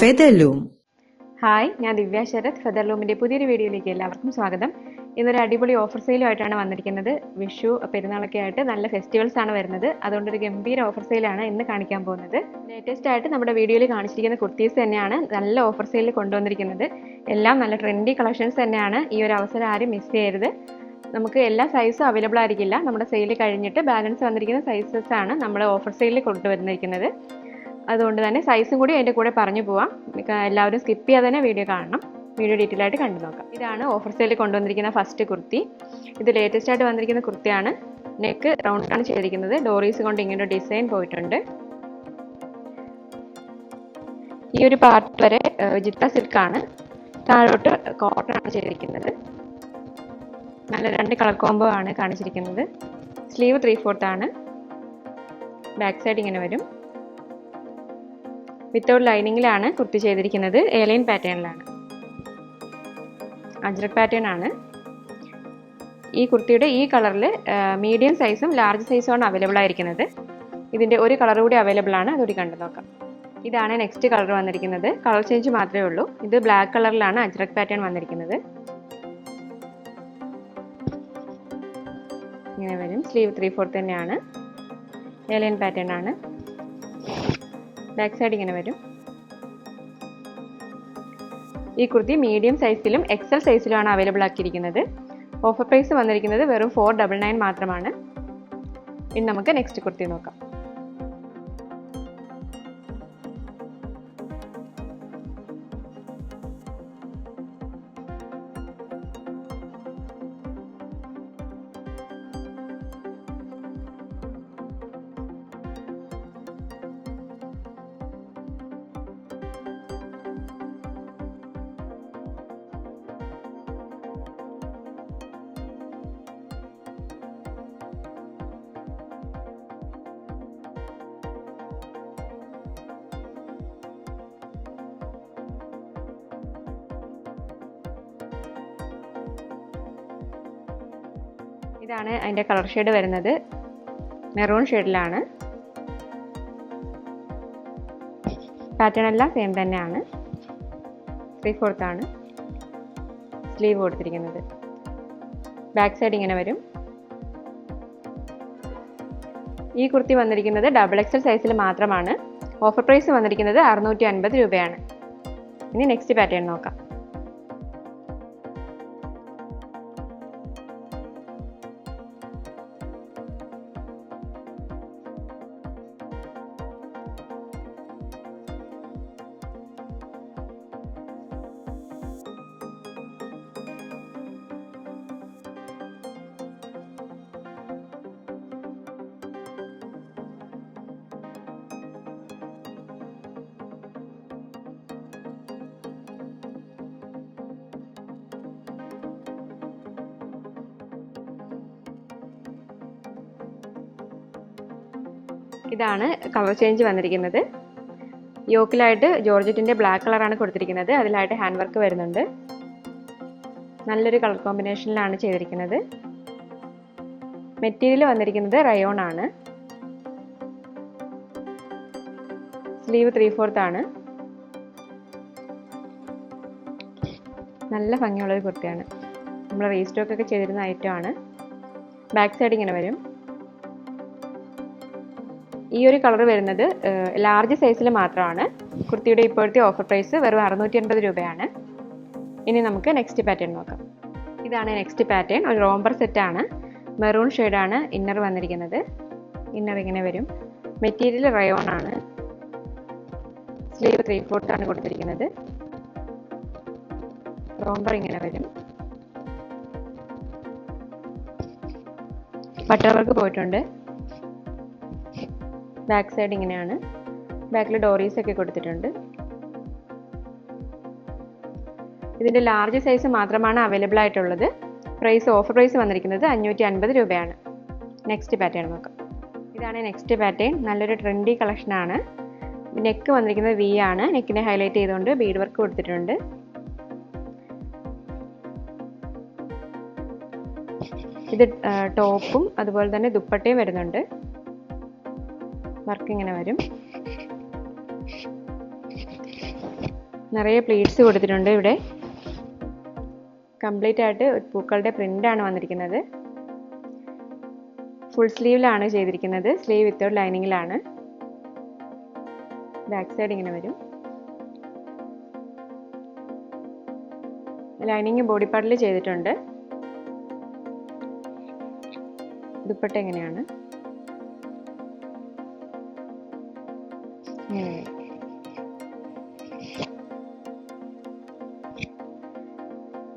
Featherloom. Hi ഞാൻ ദിവ്യ ശരത്. ഫെദർലൂമിന്റെ പുതിയൊരു വീഡിയോയിലേക്ക് എല്ലാവർക്കും സ്വാഗതം. ഇന്നൊരു അടിപൊളി ഓഫർ സെയിലുമായിട്ടാണ് വന്നിരിക്കുന്നത്. വിഷു പെരുന്നാളൊക്കെ ആയിട്ട് നല്ല ഫെസ്റ്റിവൽസ് ആണ് വരുന്നത്. അതുകൊണ്ട് ഒരു ഗംഭീര ഓഫർ സെയിലാണ് ഇന്ന് കാണിക്കാൻ പോകുന്നത്. ലേറ്റസ്റ്റ് ആയിട്ട് നമ്മുടെ വീഡിയോയിൽ കാണിച്ചിരിക്കുന്ന കുർത്തീസ് തന്നെയാണ് നല്ല ഓഫർ സെയിലിൽ കൊണ്ടുവന്നിരിക്കുന്നത്. എല്ലാം നല്ല ട്രെൻഡി കളക്ഷൻസ് തന്നെയാണ്. ഈ ഒരു അവസരം ആരും മിസ് ചെയ്യരുത്. നമുക്ക് എല്ലാ സൈസും അവൈലബിൾ ആയിരിക്കില്ല. നമ്മുടെ സെയിൽ കഴിഞ്ഞിട്ട് ബാലൻസ് വന്നിരിക്കുന്ന സൈസസ് ആണ് നമ്മൾ ഓഫർ സെയിലിൽ കൊണ്ടുവന്നിരിക്കുന്നത്. അതുകൊണ്ട് തന്നെ സൈസും കൂടി അതിന്റെ കൂടെ പറഞ്ഞു പോവാം. എല്ലാവരും സ്കിപ്പ് ചെയ്യാതെ തന്നെ വീഡിയോ കാണണം. വീഡിയോ ഡീറ്റെയിൽ ആയിട്ട് കണ്ടു നോക്കാം. ഇതാണ് ഓഫർ സെയിൽ കൊണ്ടുവന്നിരിക്കുന്ന ഫസ്റ്റ് കുർത്തി. ഇത് ലേറ്റസ്റ്റ് ആയിട്ട് വന്നിരിക്കുന്ന കുർത്തിയാണ്. നെക്ക് റൗണ്ട് ആണ് ചെയ്തിരിക്കുന്നത്. ഡോറീസ് കൊണ്ട് ഇങ്ങനെ ഒരു ഡിസൈൻ പോയിട്ടുണ്ട്. ഈ ഒരു പാർട്ട് വരെ വിജിത്ത സിൽക്കാണ് താഴോട്ട് കോട്ടൺ ആണ് ചെയ്തിരിക്കുന്നത്. നല്ല രണ്ട് കളർ കോംബോ ആണ് കാണിച്ചിരിക്കുന്നത്. സ്ലീവ് ത്രീ ഫോർത്ത് ആണ്. ബാക്ക് സൈഡ് ഇങ്ങനെ വരും. വിത്തൗട്ട് ലൈനിങ്ങിലാണ് കുർത്തി ചെയ്തിരിക്കുന്നത്. ഏലൈൻ പാറ്റേണിലാണ് അജ്രക് പാറ്റേൺ ആണ്. ഈ കുർത്തിയുടെ ഈ കളറിൽ മീഡിയം സൈസും ലാർജ് സൈസും ആണ് അവൈലബിൾ ആയിരിക്കുന്നത്. ഇതിന്റെ ഒരു കളർ കൂടി അവൈലബിൾ ആണ്. അതുകൂടി കണ്ടു നോക്കാം. ഇതാണ് നെക്സ്റ്റ് കളർ വന്നിരിക്കുന്നത്. കളർ ചേഞ്ച് മാത്രമേ ഉള്ളൂ. ഇത് ബ്ലാക്ക് കളറിലാണ് അജ്രക് പാറ്റേൺ വന്നിരിക്കുന്നത്. ഇങ്ങനെ വരും. സ്ലീവ് ത്രീ ഫോർത്ത് തന്നെയാണ്. ഏലൈൻ പാറ്റേൺ ആണ്. ബാക്ക് സൈഡ് ഇങ്ങനെ വരും. ഈ കുർത്തി മീഡിയം സൈസിലും എക്സൽ സൈസിലുമാണ് അവൈലബിൾ ആക്കിയിരിക്കുന്നത്. ഓഫർ പ്രൈസ് വന്നിരിക്കുന്നത് വെറും ഫോർ ഡബിൾ നയൻ മാത്രമാണ്. ഇനി നമുക്ക് നെക്സ്റ്റ് കുർത്തി നോക്കാം. ഇതാണ് അതിന്റെ കളർ ഷെയ്ഡ് വരുന്നത്. മെറൂൺ ഷെയ്ഡിലാണ്. പാറ്റേൺ എല്ലാം സെയിം തന്നെയാണ്. ത്രീ ആണ്. സ്ലീവ് കൊടുത്തിരിക്കുന്നത്. ബാക്ക് സൈഡ് ഇങ്ങനെ വരും. ഈ കുർത്തി വന്നിരിക്കുന്നത് ഡബിൾ എക്സൽ സൈസിൽ മാത്രമാണ്. ഓഫർ പ്രൈസ് വന്നിരിക്കുന്നത് അറുന്നൂറ്റി അൻപത് രൂപയാണ്. ഇനി നെക്സ്റ്റ് പാറ്റേൺ നോക്കാം. ഇതാണ് കളർ ചേഞ്ച് വന്നിരിക്കുന്നത്. യോക്കിലായിട്ട് ജോർജറ്റിന്റെ ബ്ലാക്ക് കളറാണ് കൊടുത്തിരിക്കുന്നത്. അതിലായിട്ട് ഹാൻഡ് വർക്ക് വരുന്നുണ്ട്. നല്ലൊരു കളർ കോമ്പിനേഷനിലാണ് ചെയ്തിരിക്കുന്നത്. മെറ്റീരിയൽ വന്നിരിക്കുന്നത് റയോൺ ആണ്. സ്ലീവ് ത്രീ ഫോർത്ത് ആണ്. നല്ല ഭംഗിയുള്ളൊരു കുർത്തിയാണ്. നമ്മൾ റീസ്റ്റോക്ക് ഒക്കെ ചെയ്തിരുന്ന ഐറ്റം ആണ്. ബാക്ക് സൈഡ് ഇങ്ങനെ വരും. ഈ ഒരു കളർ വരുന്നത് ലാർജ് സൈസിൽ മാത്രമാണ്. കുർത്തിയുടെ ഇപ്പോഴത്തെ ഓഫർ പ്രൈസ് വെറും അറുന്നൂറ്റി അൻപത് രൂപയാണ്. ഇനി നമുക്ക് നെക്സ്റ്റ് പാറ്റേൺ നോക്കാം. ഇതാണ് നെക്സ്റ്റ് പാറ്റേൺ ഒരു റോംബർ സെറ്റാണ് മെറൂൺ ഷെയ്ഡാണ് ഇന്നർ വന്നിരിക്കുന്നത്. ഇന്നർ ഇങ്ങനെ വരും. മെറ്റീരിയൽ റയോൺ ആണ്. സ്ലീവ് ത്രീ ഫോർത്ത് ആണ് കൊടുത്തിരിക്കുന്നത്. റോംബർ ഇങ്ങനെ വരും. ബട്ടർ വർക്ക് പോയിട്ടുണ്ട്. ബാക്ക് സൈഡ് ഇങ്ങനെയാണ്. ബാക്കിൽ ഡോറീസ് ഒക്കെ കൊടുത്തിട്ടുണ്ട്. ഇതിന്റെ ലാർജ് സൈസ് മാത്രമാണ് അവൈലബിൾ ആയിട്ടുള്ളത്. പ്രൈസ് ഓഫർ പ്രൈസ് വന്നിരിക്കുന്നത് അഞ്ഞൂറ്റി അൻപത് രൂപയാണ്. നെക്സ്റ്റ് പാറ്റേൺ നോക്കാം. ഇതാണ് നെക്സ്റ്റ് പാറ്റേൺ. നല്ലൊരു ട്രെൻഡി കളക്ഷനാണ് നെക്ക് വന്നിരിക്കുന്നത് വി ആണ്. നെക്കിനെ ഹൈലൈറ്റ് ചെയ്തുകൊണ്ട് ബീഡ് വർക്ക് കൊടുത്തിട്ടുണ്ട്. ഇത് ടോപ്പും അതുപോലെ തന്നെ ദുപ്പട്ടയും വരുന്നുണ്ട്. വർക്ക് ഇങ്ങനെ വരും. നിറയെ പ്ലീറ്റ്സ് കൊടുത്തിട്ടുണ്ട് ഇവിടെ. കംപ്ലീറ്റ് ആയിട്ട് ഒരു പൂക്കളുടെ പ്രിന്റ് ആണ് വന്നിരിക്കുന്നത്. ഫുൾ സ്ലീവിലാണ് ചെയ്തിരിക്കുന്നത്. സ്ലീവ് വിത്തൗട്ട് ലൈനിങ്ങിലാണ് ബാക്ക് സൈഡ് ഇങ്ങനെ വരും. ലൈനിങ് ബോഡി പാർട്ടിൽ ചെയ്തിട്ടുണ്ട്. ദുപ്പട്ട എങ്ങനെയാണ്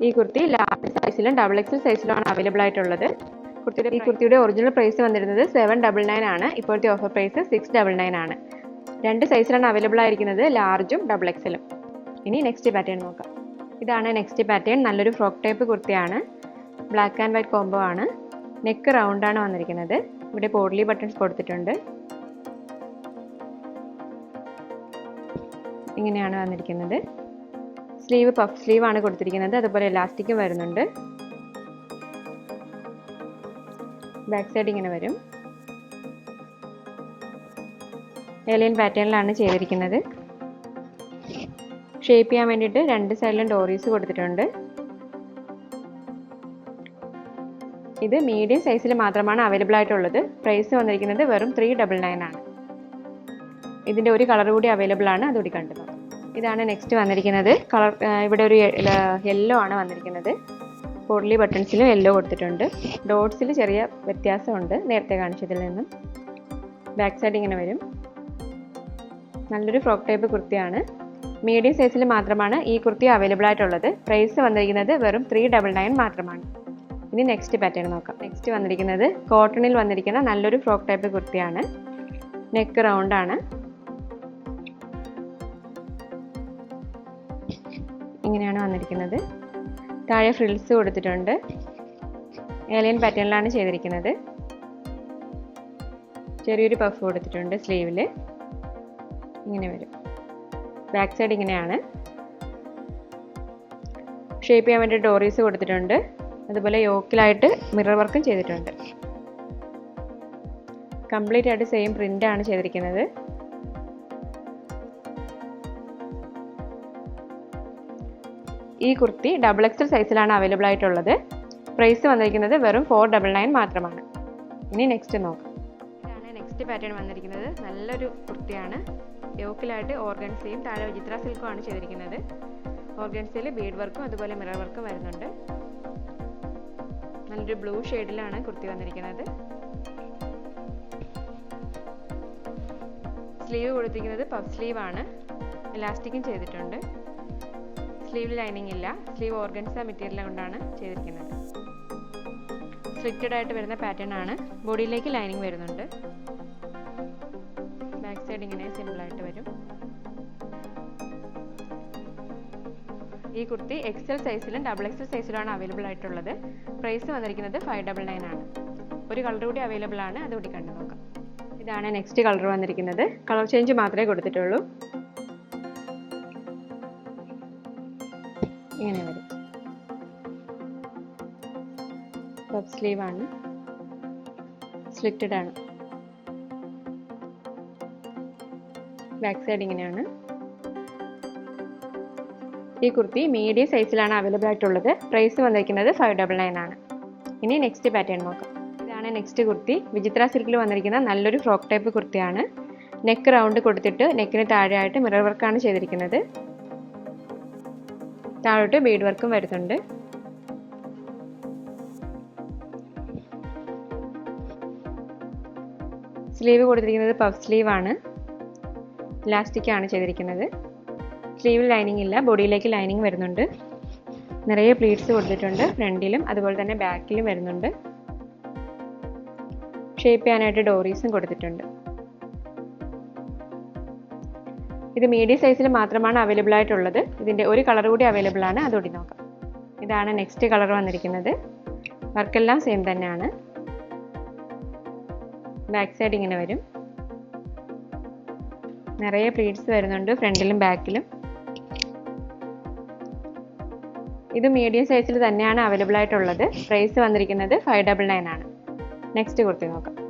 ഈ കുർത്തി ലാർജ് സൈസിലും ഡബിൾ എക്സൽ സൈസിലുമാണ് അവൈലബിൾ ആയിട്ടുള്ളത്. കുർത്തിയുടെ ഈ കുർത്തിയുടെ ഒറിജിനൽ പ്രൈസ് വന്നിരുന്നത് സെവൻ ഡബിൾ നയൻ ആണ്. ഇപ്പോഴത്തെ offer price six double nine ആണ്. രണ്ട് സൈസിലാണ് അവൈലബിൾ ആയിരിക്കുന്നത് ലാർജും ഡബിൾ എക്സലും ഇനി നെക്സ്റ്റ് പാറ്റേൺ നോക്കാം. ഇതാണ് നെക്സ്റ്റ് പാറ്റേൺ നല്ലൊരു ഫ്രോക്ക് ടൈപ്പ് കുർത്തിയാണ്. ബ്ലാക്ക് ആൻഡ് വൈറ്റ് കോംബോ ആണ്. നെക്ക് റൗണ്ട് ആണ് വന്നിരിക്കുന്നത്. ഇവിടെ പോഡ്ലി ബട്ടൺസ് കൊടുത്തിട്ടുണ്ട്. ഇങ്ങനെയാണ് വന്നിരിക്കുന്നത്. സ്ലീവ് പഫ് സ്ലീവ് ആണ് കൊടുത്തിരിക്കുന്നത്. അതുപോലെ ഇലാസ്റ്റിക്കും വരുന്നുണ്ട്. ബാക്ക് സൈഡ് ഇങ്ങനെ വരും. ഏലിയൻ പാറ്റേണിലാണ് ചെയ്തിരിക്കുന്നത്. ഷേപ്പ് ചെയ്യാൻ വേണ്ടിയിട്ട് രണ്ട് സൈഡിലും ഡോറീസ് കൊടുത്തിട്ടുണ്ട്. ഇത് മീഡിയം സൈസിൽ മാത്രമാണ് അവൈലബിൾ ആയിട്ടുള്ളത്. പ്രൈസ് വന്നിരിക്കുന്നത് വെറും ത്രീ ഡബിൾ നയൻ ആണ്. ഇതിന്റെ ഒരു കളർ കൂടി അവൈലബിൾ ആണ്. അതുകൂടി കണ്ടു ഇതാണ് നെക്സ്റ്റ് വന്നിരിക്കുന്നത്. കളർ ഇവിടെ ഒരു യെല്ലോ ആണ് വന്നിരിക്കുന്നത്. പോഡ്ലി ബട്ടൺസിലും യെല്ലോ കൊടുത്തിട്ടുണ്ട്. ഡോട്ട്സിൽ ചെറിയ വ്യത്യാസമുണ്ട് നേരത്തെ കാണിച്ചതിൽ നിന്നും. ബാക്ക് സൈഡ് ഇങ്ങനെ വരും. നല്ലൊരു ഫ്രോക്ക് ടൈപ്പ് കുർത്തിയാണ്. മീഡിയം സൈസിൽ മാത്രമാണ് ഈ കുർത്തി അവൈലബിൾ ആയിട്ടുള്ളത്. പ്രൈസ് വന്നിരിക്കുന്നത് വെറും ത്രീ ഡബിൾ നയൻ മാത്രമാണ്. ഇനി നെക്സ്റ്റ് പാറ്റേൺ നോക്കാം. നെക്സ്റ്റ് വന്നിരിക്കുന്നത് കോട്ടണിൽ വന്നിരിക്കുന്ന നല്ലൊരു ഫ്രോക്ക് ടൈപ്പ് കുർത്തിയാണ്. നെക്ക് റൗണ്ട് ഇങ്ങനെയാണ് വന്നിരിക്കുന്നത്. താഴെ ഫ്രിൽസ് കൊടുത്തിട്ടുണ്ട്. ഏലിയൻ പാറ്റേണിലാണ് ചെയ്തിരിക്കുന്നത്. ചെറിയൊരു പഫ് കൊടുത്തിട്ടുണ്ട് സ്ലീവിൽ ഇങ്ങനെ വരും. ബാക്ക് സൈഡ് ഇങ്ങനെയാണ്. ഷേപ്പ് ചെയ്യാൻ വേണ്ടി ഡോറീസ് കൊടുത്തിട്ടുണ്ട്. അതുപോലെ യോക്കിലായിട്ട് മിറർ വർക്കും ചെയ്തിട്ടുണ്ട്. കംപ്ലീറ്റ് ആയിട്ട് സെയിം പ്രിന്റാണ് ചെയ്തിരിക്കുന്നത്. ഈ കുർത്തി ഡബിൾ എക്സൽ സൈസിലാണ് അവൈലബിൾ ആയിട്ടുള്ളത്. പ്രൈസ് വന്നിരിക്കുന്നത് വെറും ഫോർ ഡബിൾ നയൻ മാത്രമാണ്. ഇനി നെക്സ്റ്റ് നോക്കാം. ഇതാണ് നെക്സ്റ്റ് പാറ്റേൺ വന്നിരിക്കുന്നത്. നല്ലൊരു കുർത്തിയാണ്. യോക്കിലായിട്ട് ഓർഗൻസയും താഴെ വിചിത്ര സിൽക്കും ആണ് ചെയ്തിരിക്കുന്നത്. ഓർഗൻസയിൽ ബീഡ് വർക്കും അതുപോലെ മിറർ വർക്കും വരുന്നുണ്ട്. നല്ലൊരു ബ്ലൂ ഷെയ്ഡിലാണ് കുർത്തി വന്നിരിക്കുന്നത്. സ്ലീവ് കൊടുത്തിരിക്കുന്നത് പഫ് സ്ലീവ് ആണ്. ഇലാസ്റ്റിക്കും ചെയ്തിട്ടുണ്ട്. സ്ലീവ് ലൈനിങ് ഇല്ല. സ്ലീവ് ഓർഗൻസ മെറ്റീരിയൽ കൊണ്ടാണ് ചെയ്തിരിക്കുന്നത്. സ്ലിറ്റഡ് ആയിട്ട് വരുന്ന പാറ്റേൺ ആണ്. ബോഡിയിലേക്ക് ലൈനിങ് വരുന്നുണ്ട്. ബാക്ക് സൈഡ് ഇങ്ങനെ സിമ്പിൾ ആയിട്ട് വരും. ഈ കുർത്തി എക്സൽ സൈസിലും ഡബിൾ എക്സൽ സൈസിലുമാണ് അവൈലബിൾ ആയിട്ടുള്ളത്. പ്രൈസ് വന്നിരിക്കുന്നത് ഫൈവ് ഡബിൾ നയൻ ആണ്. ഒരു കളർ കൂടി അവൈലബിൾ ആണ്. അതുകൂടി കണ്ടു നോക്കാം. ഇതാണ് നെക്സ്റ്റ് കളർ വന്നിരിക്കുന്നത്. കളർ ചേഞ്ച് മാത്രമേ കൊടുത്തിട്ടുള്ളൂ. ഇങ്ങനെ വരും. പഫ് സ്ലീവ് ആണ്. സ്ലിറ്റഡ് ആണ്. ബാക്ക് സൈഡ് ഇങ്ങനെയാണ്. ഈ കുർത്തി മീഡിയം സൈസിലാണ് അവൈലബിൾ ആയിട്ടുള്ളത്. പ്രൈസ് വന്നിരിക്കുന്നത് ഫൈവ് ഡബിൾ നയൻ ആണ്. ഇനി നെക്സ്റ്റ് പാറ്റേൺ നോക്കാം. ഇതാണ് നെക്സ്റ്റ് കുർത്തി. വിചിത്ര സിൽക്കിൽ വന്നിരിക്കുന്ന നല്ലൊരു ഫ്രോക്ക് ടൈപ്പ് കുർത്തിയാണ്. നെക്ക് റൗണ്ട് കൊടുത്തിട്ട് നെക്കിന് താഴെയായിട്ട് മിറർ വർക്കാണ് ചെയ്തിരിക്കുന്നത്. താഴോട്ട് ബീഡ് വർക്കും വരുന്നുണ്ട്. സ്ലീവ് കൊടുത്തിരിക്കുന്നത് പഫ് സ്ലീവ് ആണ്. ഇലാസ്റ്റിക് ആണ് ചെയ്തിരിക്കുന്നത്. സ്ലീവിൽ ലൈനിങ് ഇല്ല ബോഡിയിലേക്ക് ലൈനിങ് വരുന്നുണ്ട്. നിറയെ പ്ലീറ്റ്സ് കൊടുത്തിട്ടുണ്ട് ഫ്രണ്ടിലും അതുപോലെ തന്നെ ബാക്കിലും വരുന്നുണ്ട്. ഷേപ്പ് ചെയ്യാനായിട്ട് ഡോറീസും കൊടുത്തിട്ടുണ്ട്. ഇത് മീഡിയം സൈസിൽ മാത്രമാണ് അവൈലബിൾ ആയിട്ടുള്ളത്. ഇതിന്റെ ഒരു കളർ കൂടി അവൈലബിൾ ആണ്. അതോടി നോക്കാം. ഇതാണ് നെക്സ്റ്റ് കളർ വന്നിരിക്കുന്നത്. വർക്കെല്ലാം സെയിം തന്നെയാണ്. ബാക്ക് സൈഡ് ഇങ്ങനെ വരും. നിറയെ പ്ലീറ്റ്സ് വരുന്നുണ്ട് ഫ്രണ്ടിലും ബാക്കിലും ഇത് മീഡിയം സൈസിൽ തന്നെയാണ് അവൈലബിൾ ആയിട്ടുള്ളത്. പ്രൈസ് വന്നിരിക്കുന്നത് ഫൈവ് ഡബിൾ നയൻ ആണ്. നെക്സ്റ്റ് കുർത്തി നോക്കാം.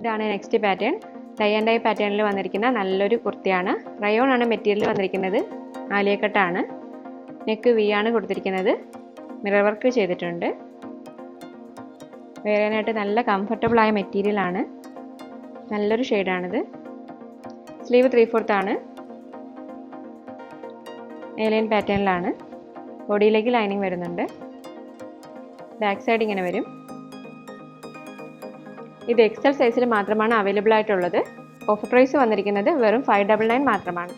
ഇതാണ് next pattern. Dye and dye പാറ്റേണിൽ വന്നിരിക്കുന്ന നല്ലൊരു കുർത്തിയാണ്. റയോൺ ആണ് മെറ്റീരിയൽ വന്നിരിക്കുന്നത്. ആലിയക്കട്ടാണ്. നെക്ക് വി ആണ് കൊടുത്തിരിക്കുന്നത്. മിറർ വർക്ക് ചെയ്തിട്ടുണ്ട്. വേറെയായിട്ട് നല്ല മെറ്റീരിയൽ ആണ്. നല്ലൊരു ഷെയ്ഡാണിത്. സ്ലീവ് ത്രീ ആണ്. ഏലൈൻ പാറ്റേണിലാണ് ബോഡിയിലേക്ക് ലൈനിങ് വരുന്നുണ്ട്. ബാക്ക് സൈഡ് ഇങ്ങനെ വരും. ഇത് എക്സൽ സൈസിൽ മാത്രമാണ് അവൈലബിൾ ആയിട്ടുള്ളത്. ഓഫർ പ്രൈസ് വന്നിരിക്കുന്നത് വെറും ഫൈവ് ഡബിൾ നയൻ മാത്രമാണ്.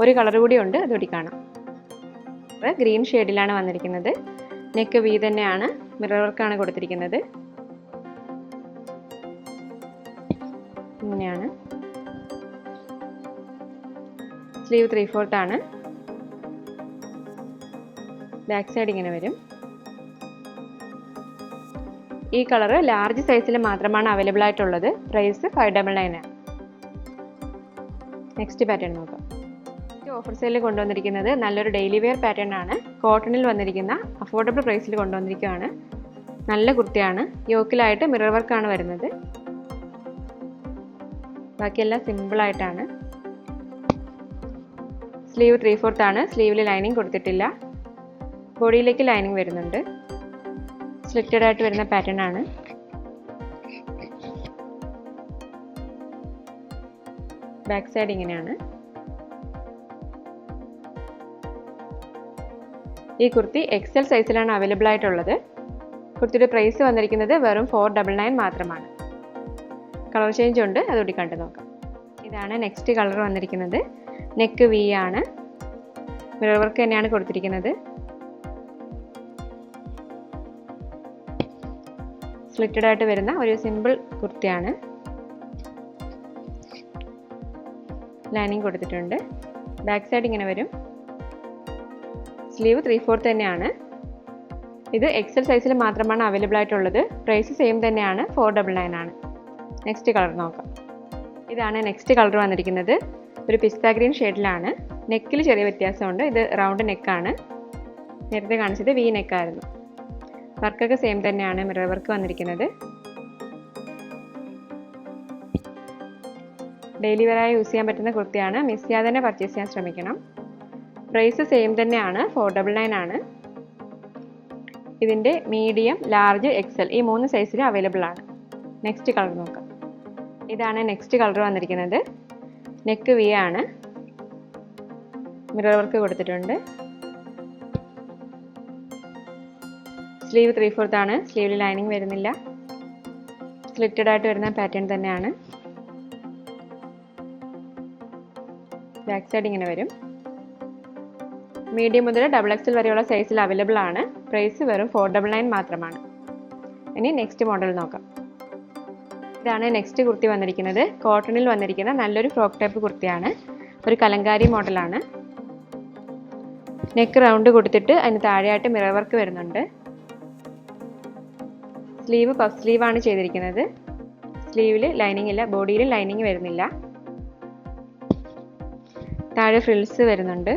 ഒരു കളർ കൂടി ഉണ്ട് അതുകൂടി കാണാം. ഗ്രീൻ ഷെയ്ഡിലാണ് വന്നിരിക്കുന്നത്. നെക്ക് വി തന്നെയാണ് മിറർ വർക്കാണ് കൊടുത്തിരിക്കുന്നത്. ഇങ്ങനെയാണ്. സ്ലീവ് ത്രീ ഫോർത്താണ് ബാക്ക് സൈഡ് ഇങ്ങനെ വരും. ഈ കളർ ലാർജ് സൈസിൽ മാത്രമാണ് അവൈലബിൾ ആയിട്ടുള്ളത്. പ്രൈസ് ഫൈവ് ഡബിൾ നയൻ ആണ്. നെക്സ്റ്റ് പാറ്റേൺ നോക്കാം. ഓഫർ സെയിലിൽ കൊണ്ടുവന്നിരിക്കുന്നത് നല്ലൊരു ഡെയിലി വെയർ പാറ്റേൺ ആണ്. കോട്ടണിൽ വന്നിരിക്കുന്ന അഫോർഡബിൾ പ്രൈസിൽ കൊണ്ടുവന്നിരിക്കുകയാണ്. നല്ല കുർത്തിയാണ്. യോക്കിലായിട്ട് മിറർ വർക്കാണ് വരുന്നത്. ബാക്കിയെല്ലാം സിമ്പിളായിട്ടാണ് സ്ലീവ് ത്രീ ഫോർത്താണ് സ്ലീവിൽ ലൈനിങ് കൊടുത്തിട്ടില്ല. ബോഡിയിലേക്ക് ലൈനിങ് വരുന്നുണ്ട്. സ്ലിറ്റഡ് ആയിട്ട് വരുന്ന പാറ്റേൺ ആണ്. ബാക്ക് സൈഡ് ഇങ്ങനെയാണ്. ഈ കുർത്തി എക്സൽ സൈസിലാണ് അവൈലബിൾ ആയിട്ടുള്ളത്. കുർത്തിയുടെ പ്രൈസ് വന്നിരിക്കുന്നത് വെറും ഫോർ ഡബിൾ നയൻ മാത്രമാണ്. കളർ ചേഞ്ച് ഉണ്ട് അതുകൂടി കണ്ടു നോക്കാം. ഇതാണ് നെക്സ്റ്റ് കളർ വന്നിരിക്കുന്നത്. നെക്ക് വി ആണ്. മിറർ വർക്ക് തന്നെയാണ് കൊടുത്തിരിക്കുന്നത്. സ്ലിറ്റഡ് ആയിട്ട് വരുന്ന ഒരു സിമ്പിൾ കുർത്തിയാണ്. ലൈനിങ് കൊടുത്തിട്ടുണ്ട്. ബാക്ക് സൈഡ് ഇങ്ങനെ വരും. സ്ലീവ് ത്രീ ഫോർത്ത് തന്നെയാണ്. ഇത് എക്സൽ സൈസിൽ മാത്രമാണ് അവൈലബിൾ ആയിട്ടുള്ളത്. പ്രൈസ് സെയിം തന്നെയാണ്. ഫോർ ഡബിൾ നയൻ ആണ്. നെക്സ്റ്റ് കളർ നോക്കാം. ഇതാണ് നെക്സ്റ്റ് കളർ വന്നിരിക്കുന്നത്. ഒരു പിസ്ത ഗ്രീൻ ഷെയ്ഡിലാണ്. നെക്കിൽ ചെറിയ വ്യത്യാസമുണ്ട്. ഇത് റൗണ്ട് നെക്കാണ് നേരത്തെ കാണിച്ചത് വി നെക്കായിരുന്നു വർക്കൊക്കെ സെയിം തന്നെയാണ് മിറർ വർക്ക് വന്നിരിക്കുന്നത്. ഡെയിലി വെയറായി യൂസ് ചെയ്യാൻ പറ്റുന്ന കുർത്തിയാണ്. മിസ് ചെയ്യാതെ തന്നെ പർച്ചേസ് ചെയ്യാൻ ശ്രമിക്കണം. പ്രൈസ് സെയിം തന്നെയാണ് ഫോർ ഡബിൾ നയൻ ആണ്. ഇതിന്റെ മീഡിയം ലാർജ് എക്സൽ ഈ മൂന്ന് സൈസിലും അവൈലബിൾ ആണ്. നെക്സ്റ്റ് കളർ നോക്കാം. ഇതാണ് നെക്സ്റ്റ് കളർ വന്നിരിക്കുന്നത്. നെക്ക് വി ആണ്. മിറർ വർക്ക് കൊടുത്തിട്ടുണ്ട്. സ്ലീവ് ത്രീ ഫോർത്ത് ആണ്. സ്ലീവിൽ ലൈനിങ് വരുന്നില്ല. സ്ലിറ്റഡ് ആയിട്ട് വരുന്ന പാറ്റേൺ തന്നെയാണ്. ബാക്ക് സൈഡ് ഇങ്ങനെ വരും. മീഡിയം മുതൽ ഡബിൾ എക്സൽ വരെയുള്ള സൈസിൽ അവൈലബിൾ ആണ്. പ്രൈസ് വെറും ഫോർ ഡബിൾ നയൻ മാത്രമാണ്. ഇനി നെക്സ്റ്റ് മോഡൽ നോക്കാം. ഇതാണ് നെക്സ്റ്റ് കുർത്തി വന്നിരിക്കുന്നത്. കോട്ടണിൽ വന്നിരിക്കുന്ന നല്ലൊരു ഫ്രോക്ക് ടൈപ്പ് കുർത്തിയാണ്. ഒരു കലങ്കാരി മോഡലാണ് നെക്ക് റൗണ്ട് കൊടുത്തിട്ട് അതിന് താഴെയായിട്ട് മിറർ വർക്ക് വരുന്നുണ്ട്. സ്ലീവ് പഫ് സ്ലീവ് ആണ് ചെയ്തിരിക്കുന്നത്. സ്ലീവിൽ ലൈനിങ് ഇല്ല ബോഡിയിൽ ലൈനിങ് വരുന്നില്ല. താഴെ ഫ്രിൽസ് വരുന്നുണ്ട്.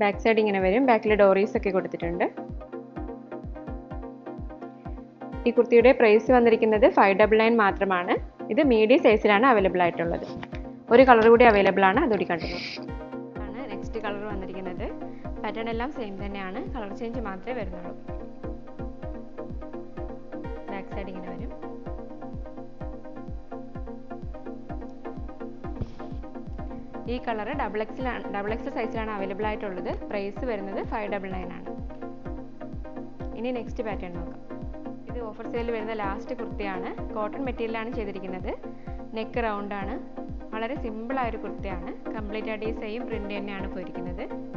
ബാക്ക് സൈഡ് ഇങ്ങനെ വരും. ബാക്കിൽ ഡോറീസ് ഒക്കെ കൊടുത്തിട്ടുണ്ട്. ഈ കുർത്തിയുടെ പ്രൈസ് വന്നിരിക്കുന്നത് ഫൈവ് ഡബിൾ നയൻ മാത്രമാണ്. ഇത് മീഡിയം സൈസിലാണ് അവൈലബിൾ ആയിട്ടുള്ളത്. ഒരു കളർ കൂടി അവൈലബിൾ ആണ് അതുകൂടി കണ്ടു നെക്സ്റ്റ് കളർ വന്നിരിക്കുന്നത്. പാറ്റേൺ എല്ലാം സെയിം തന്നെയാണ്. കളർ ചേഞ്ച് മാത്രമേ വരുന്നുള്ളൂ. ബാക്ക് സൈഡ് ഇങ്ങനെ വരും. ഈ കളർ ഡബിൾ എക്സിലാണ് ഡബിൾ എക്സ് സൈസിലാണ് അവൈലബിൾ ആയിട്ടുള്ളത്. പ്രൈസ് വരുന്നത് ഫൈവ് ഡബിൾ നയൻ ആണ്. ഇനി നെക്സ്റ്റ് പാറ്റേൺ നോക്കാം. ഇത് ഓഫർ സെയിലിൽ വരുന്ന ലാസ്റ്റ് കുർത്തിയാണ്. കോട്ടൺ മെറ്റീരിയലാണ് ചെയ്തിരിക്കുന്നത്. നെക്ക് റൗണ്ട് ആണ്. വളരെ സിമ്പിളായൊരു കുർത്തിയാണ്. കംപ്ലീറ്റ് ആയിട്ട് ഈ സെയിം പ്രിന്റ് തന്നെയാണ് പോയിരിക്കുന്നത്.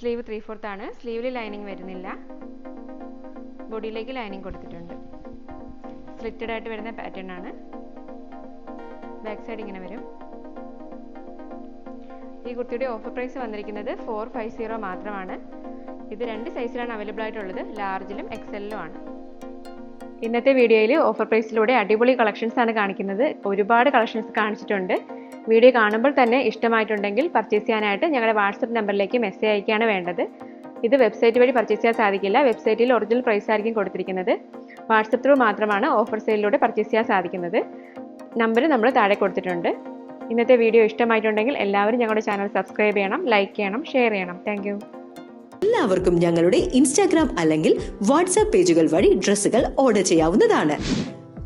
സ്ലീവ് ത്രീ ഫോർത്ത് ആണ്. സ്ലീവിൽ ലൈനിങ് വരുന്നില്ല. ബോഡിയിലേക്ക് ലൈനിങ് കൊടുത്തിട്ടുണ്ട്. സ്ലിറ്റഡ് ആയിട്ട് വരുന്ന പാറ്റേൺ ആണ്. ബാക്ക് സൈഡ് ഇങ്ങനെ വരും. ഈ കുർത്തിയുടെ ഓഫർ പ്രൈസ് വന്നിരിക്കുന്നത് ഫോർ ഫൈവ് സീറോ മാത്രമാണ്. ഇത് രണ്ട് സൈസിലാണ് അവൈലബിൾ ആയിട്ടുള്ളത്. ലാർജിലും എക്സലിലും ആണ്. ഇന്നത്തെ വീഡിയോയിൽ ഓഫർ പ്രൈസിലൂടെ അടിപൊളി കളക്ഷൻസ് ആണ് കാണിക്കുന്നത്. ഒരുപാട് കളക്ഷൻസ് കാണിച്ചിട്ടുണ്ട്. വീഡിയോ കാണുമ്പോൾ തന്നെ ഇഷ്ടമായിട്ടുണ്ടെങ്കിൽ പർച്ചേസ് ചെയ്യാനായിട്ട് ഞങ്ങളുടെ വാട്സപ്പ് നമ്പറിലേക്ക് മെസ്സേജ് അയക്കുകയാണ് വേണ്ടത്. ഇത് വെബ്സൈറ്റ് വഴി പർച്ചേസ് ചെയ്യാൻ സാധിക്കില്ല. വെബ്സൈറ്റിൽ ഒറിജിനൽ പ്രൈസ് ആയിരിക്കും കൊടുത്തിരിക്കുന്നത്. വാട്സപ്പ് ത്രൂ മാത്രമാണ് ഓഫർ സെയിലിലൂടെ പർച്ചേസ് ചെയ്യാൻ സാധിക്കുന്നത്. നമ്പർ നമ്മൾ താഴെ കൊടുത്തിട്ടുണ്ട്. ഇന്നത്തെ വീഡിയോ ഇഷ്ടമായിട്ടുണ്ടെങ്കിൽ എല്ലാവരും ഞങ്ങളുടെ ചാനൽ സബ്സ്ക്രൈബ് ചെയ്യണം ലൈക്ക് ചെയ്യണം ഷെയർ ചെയ്യണം. താങ്ക് എല്ലാവർക്കും ഞങ്ങളുടെ ഇൻസ്റ്റാഗ്രാം അല്ലെങ്കിൽ വാട്സാപ്പ് പേജുകൾ വഴി ഡ്രസ്സുകൾ ഓർഡർ ചെയ്യാവുന്നതാണ്.